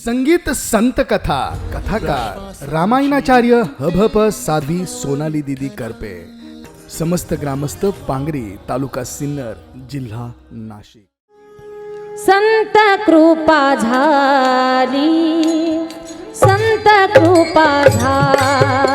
संगीत संत कथा कथाकार रामायणाचार्य हभप साध्वी सोनाली दिदी करपे. समस्त ग्रामस्थ पांगरी तालुका सिन्नर जिल्हा नाशिक. संत कृपा झाली संत कृपा झाली.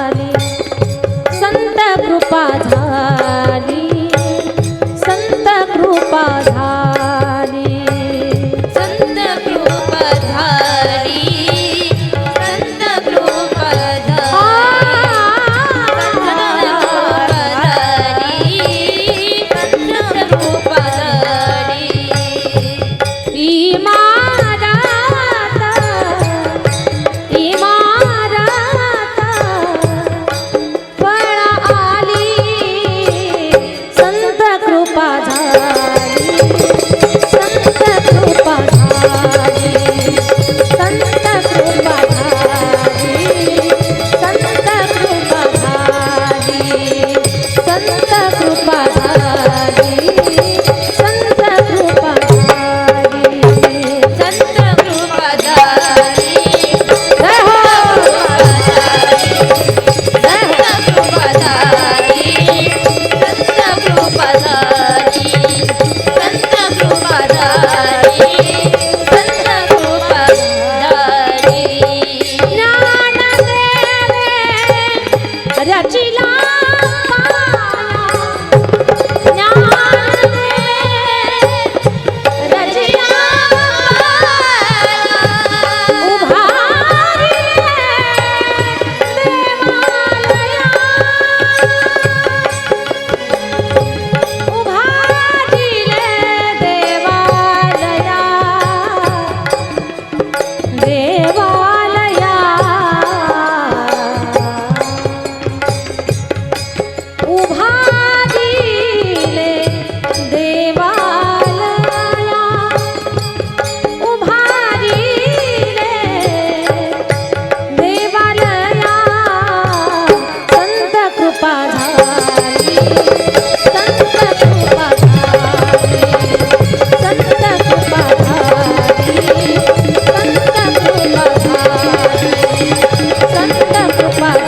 cantar. 蛋壳嘛